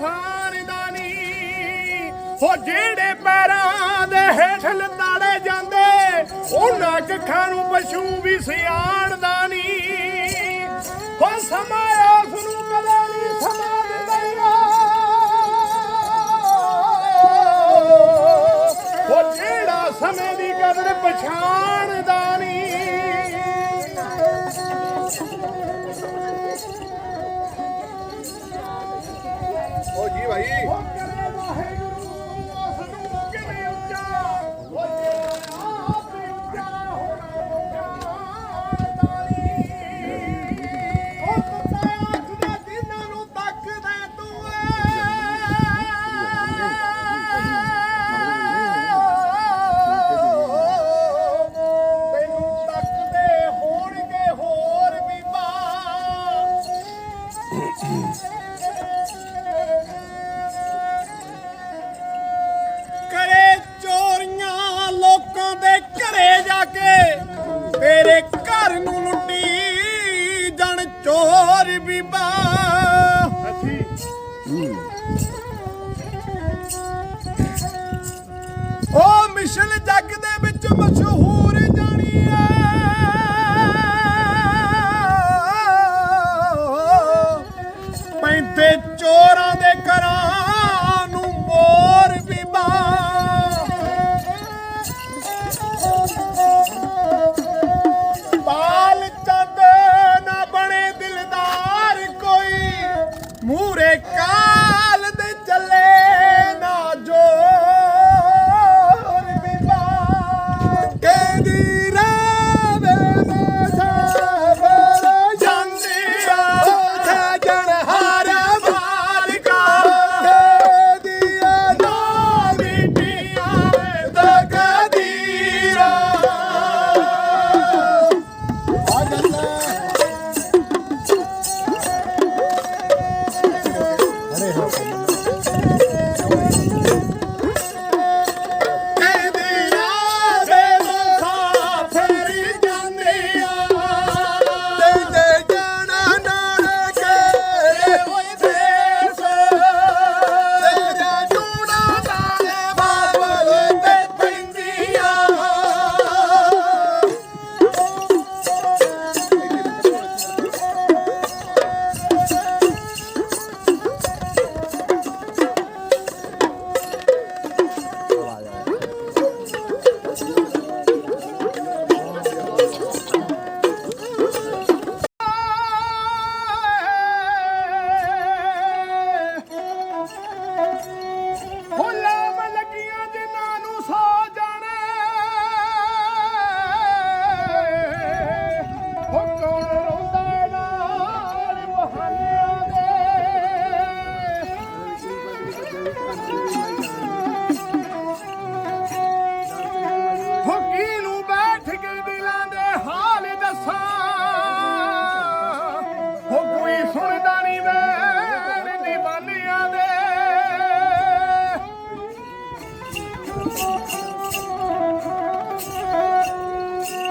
ਇਨਸਾਨ ਦਾ ਨਹੀਂ ਹੋ ਜਿਹੜੇ ਪੈਰਾਂ ਦੇ ਹੇਠ ਲਤਾੜੇ ਜਾਂਦੇ, ਉਹਨਾਂ ਅੱਖਾਂ ਨੂੰ ਪਸ਼ੂ ਵੀ ਸਿਆਣਦਾ ਨਹੀਂ ਹੋ ਸਮਾਂ ਉਸ ਨੂੰ ਕਦੇ ਨਹੀਂ ਸਮਾਂ ਦਿੰਦਾ ਉਹ ਜਿਹੜਾ ਸਮੇਂ ਦੀ ਕਦਰ ਪਛਾਣਦਾ ਚੋਰ ਬੀਬਾ। ਉਹ ਮਿਸ਼ਲ ਜੱਗ ਦੇ ਵਿੱਚ ਮਸ਼ਹੂਰ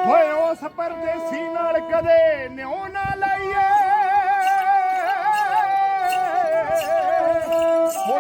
ਹੋਏ ਉਸ ਪਰਦੇਸੀ ਨਾਲ ਕਦੇ ਨਿਉ ਨਾ ਲਾਈਏ। ਹੋ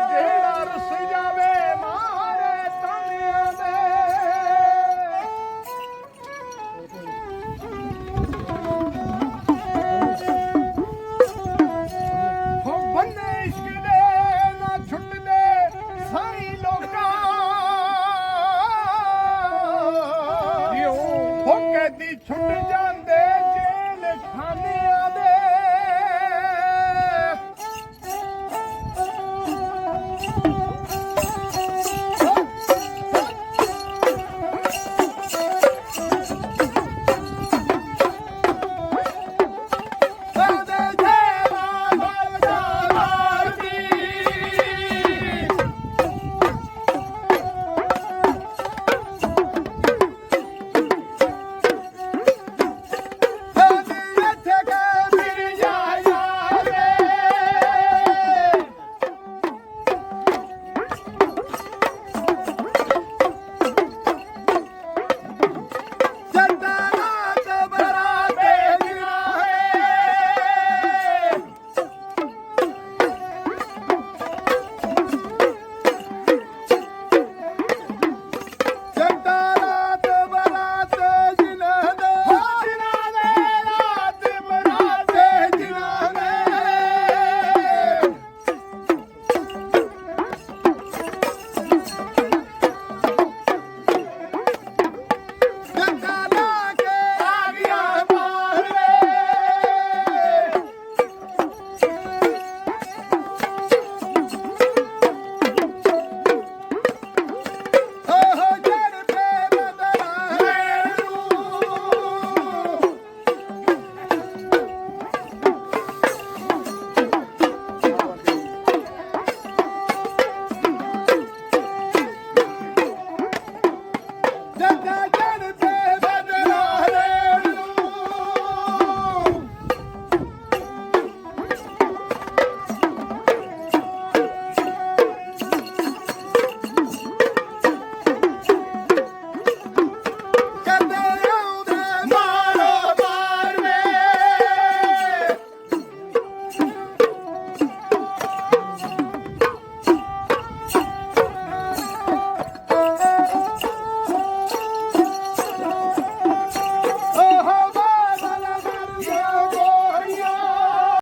Trinity, baby.